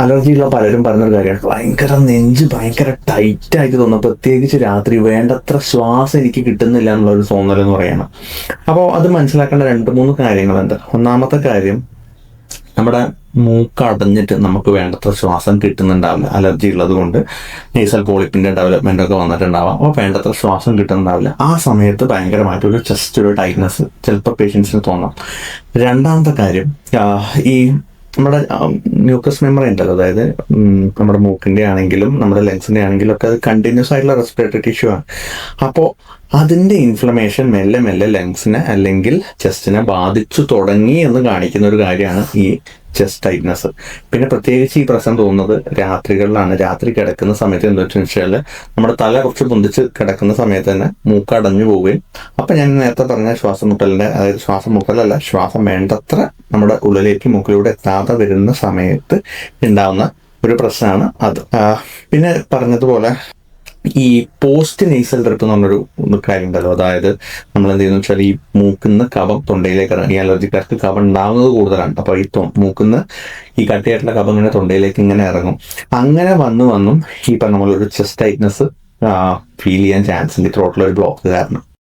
അലർജിയുള്ള പലരും പറഞ്ഞൊരു കാര്യമാണ്. ഭയങ്കര നെഞ്ച് ഭയങ്കര ടൈറ്റ് ആയിട്ട് തോന്നുന്നു. പ്രത്യേകിച്ച് രാത്രി വേണ്ടത്ര ശ്വാസം എനിക്ക് കിട്ടുന്നില്ല എന്നുള്ള ഒരു തോന്നൽ എന്ന് പറയണം. അപ്പോൾ അത് മനസ്സിലാക്കേണ്ട രണ്ട് മൂന്ന് കാര്യങ്ങൾ കാര്യങ്ങളുണ്ട്. ഒന്നാമത്തെ കാര്യം നമ്മുടെ മൂക്ക് അടഞ്ഞിട്ട് നമുക്ക് വേണ്ടത്ര ശ്വാസം കിട്ടുന്നുണ്ടാവില്ല. അലർജി ഉള്ളത് കൊണ്ട് നേസൽ പോളിപ്പിന്റെ ഡെവലപ്മെന്റ് ഒക്കെ വന്നിട്ടുണ്ടാവാം. അപ്പോൾ വേണ്ടത്ര ശ്വാസം കിട്ടുന്നുണ്ടാവില്ല. ആ സമയത്ത് ഭയങ്കരമായിട്ട് ഒരു ചെസ്റ്റ് ഒരു ടൈറ്റ്നസ് ചിലപ്പോൾ പേഷ്യൻസിന് തോന്നാം. രണ്ടാമത്തെ കാര്യം ഈ നമ്മുടെ മ്യൂക്കസ് മെമ്മറി ഉണ്ടല്ലോ. അതായത് നമ്മുടെ മൂക്കിന്റെ ആണെങ്കിലും നമ്മുടെ ലെൻസിന്റെ ആണെങ്കിലും ഒക്കെ അത് കണ്ടിന്യൂസ് ആയിട്ടുള്ള റെസ്പിറേറ്ററി ടിഷ്യൂ ആണ്. അപ്പോൾ അതിന്റെ ഇൻഫ്ലമേഷൻ മെല്ലെ മെല്ലെ ലെങ്സിനെ അല്ലെങ്കിൽ ചെസ്റ്റിനെ ബാധിച്ചു തുടങ്ങി എന്ന് കാണിക്കുന്ന ഒരു കാര്യമാണ് ഈ ചെസ്റ്റ് ടൈറ്റ്നസ് പിന്നെ പ്രത്യേകിച്ച് ഈ പ്രശ്നം തോന്നുന്നത് രാത്രികളിലാണ്. രാത്രി കിടക്കുന്ന സമയത്ത് എന്താ വെച്ചാൽ വെച്ചാൽ നമ്മുടെ തല കുറച്ച് പൊന്തിച്ച് കിടക്കുന്ന സമയത്ത് തന്നെ മൂക്കടഞ്ഞു പോവുകയും. അപ്പം ഞാൻ നേരത്തെ പറഞ്ഞ ശ്വാസം മുട്ടലിന്റെ അതായത് ശ്വാസം മുട്ടലല്ല ശ്വാസം വേണ്ടത്ര നമ്മുടെ ഉള്ളിലേക്ക് മൂക്കിലൂടെ എത്താതെ വരുന്ന സമയത്ത് ഉണ്ടാവുന്ന ഒരു പ്രശ്നമാണ് അത്. പിന്നെ പറഞ്ഞതുപോലെ ഈ പോസ്റ്റ് നെയ്സൽ ഡ്രിപ്പ് എന്ന് പറഞ്ഞൊരു കാര്യം ഉണ്ടല്ലോ അതായത് നമ്മൾ എന്ത് ചെയ്യുന്ന വെച്ചാൽ ഈ മൂക്കുന്ന കഫം തൊണ്ടയിലേക്ക് ഈ അലർജിക്കാർക്ക് കഫം ഉണ്ടാകുന്നത് കൂടുതലാണ്. അപ്പൊ ഈ മൂക്കുന്ന ഈ കട്ടിയായിട്ടുള്ള കഫം ഇങ്ങനെ തൊണ്ടയിലേക്ക് ഇങ്ങനെ ഇറങ്ങും. അങ്ങനെ വന്നു വന്നും ഈ പറഞ്ഞ ഒരു ചെസ്റ്റ് ടൈറ്റ്നസ് ഫീൽ ചെയ്യാൻ ചാൻസ് ഉണ്ട്. ത്രോട്ടിലൊരു ബ്ലോക്ക് കാരണം.